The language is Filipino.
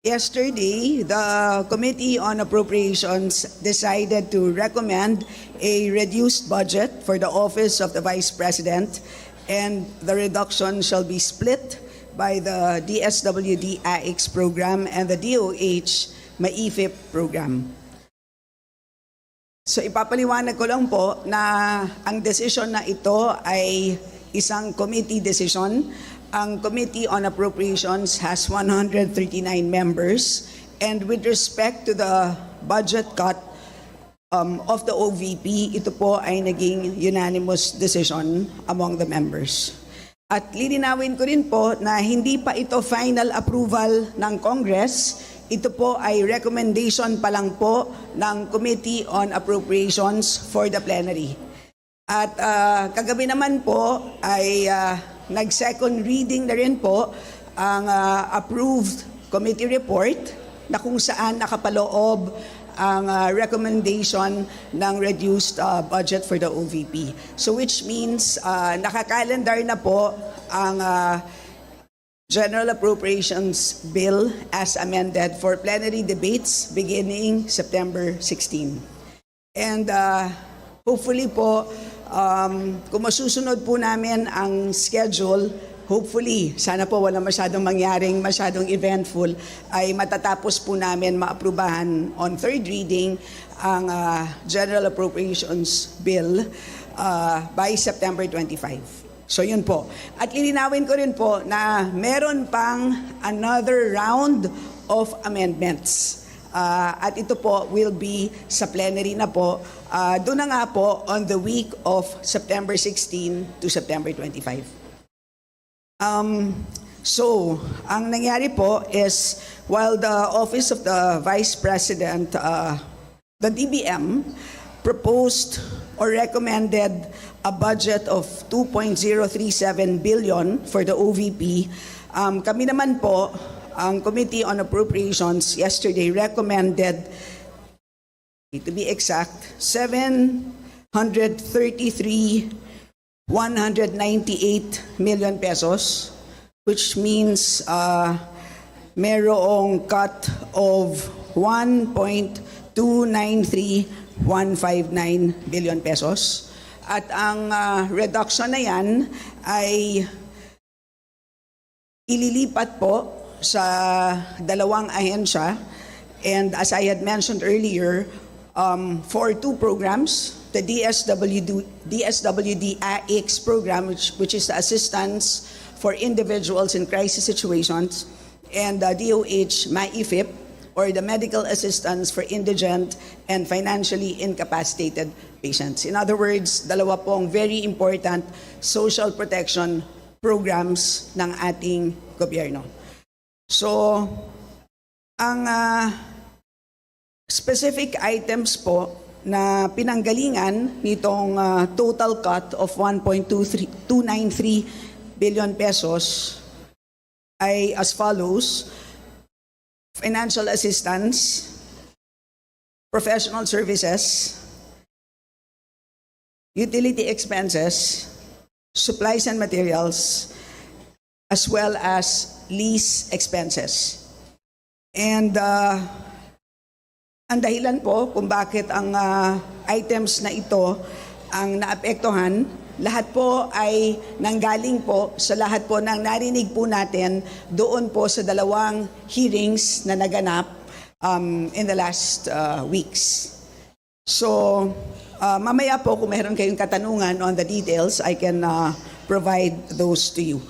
Yesterday, the Committee on Appropriations decided to recommend a reduced budget for the Office of the Vice President, and the reduction shall be split by the DSWD AX program and the DOH MAIFIP program. So ipapaliwanag ko lang po na ang desisyon na ito ay isang committee decision. Ang Committee on Appropriations has 139 members and with respect to the budget cut um, of the OVP, ito po ay naging unanimous decision among the members. At lilinawin ko rin po na hindi pa ito final approval ng Congress. Ito po ay recommendation pa lang po ng Committee on Appropriations for the plenary. At ah, kagabi naman po ay ah, nag-second reading na rin po ang ah, approved committee report na kung saan nakapaloob ang ah, recommendation ng reduced ah, budget for the OVP. So which means ah, nakakalendar na po ang ah, General Appropriations Bill as amended for plenary debates beginning September 16. And uh, hopefully po, um, kung masusunod po namin ang schedule, hopefully, sana po wala masyadong mangyaring, masyadong eventful, ay matatapos po namin maaprubahan on third reading ang uh, General Appropriations Bill uh, by September 25. So yun po. At lilinawin ko rin po na meron pang another round of amendments. Ah, at ito po will be sa plenary na po. Ah, doon na nga po on the week of September 16 to September 25. Um, so, ang nangyari po is while the Office of the Vice President, uh, the DBM, proposed or recommended a budget of 2.037 billion for the OVP, um, kami naman po, ang Committee on Appropriations yesterday recommended, to be exact, 733 198 million pesos, which means uh, merong cut of 1.293159 billion pesos. At ang uh, reduction na yan ay ililipat po sa dalawang ahensya. And as I had mentioned earlier, um, for two programs, the DSWD, DSWD AX program, which, which is the assistance for individuals in crisis situations, and the DOH MAIFIP, or the medical assistance for indigent and financially incapacitated patients. In other words, dalawa pong very important social protection programs ng ating gobyerno. So, ang ah, specific items po na pinanggalingan nitong ah, total cut of 1.293 billion pesos ay as follows. Financial assistance, professional services, utility expenses, supplies and materials, as well as lease expenses. And uh, ang dahilan po kung bakit ang ah, items na ito ang naapektuhan, lahat po ay nanggaling po sa lahat po ng narinig po natin doon po sa dalawang hearings na naganap um, in the last ah, weeks. So, ah, mamaya po kung meron kayong katanungan on the details, I can ah, provide those to you.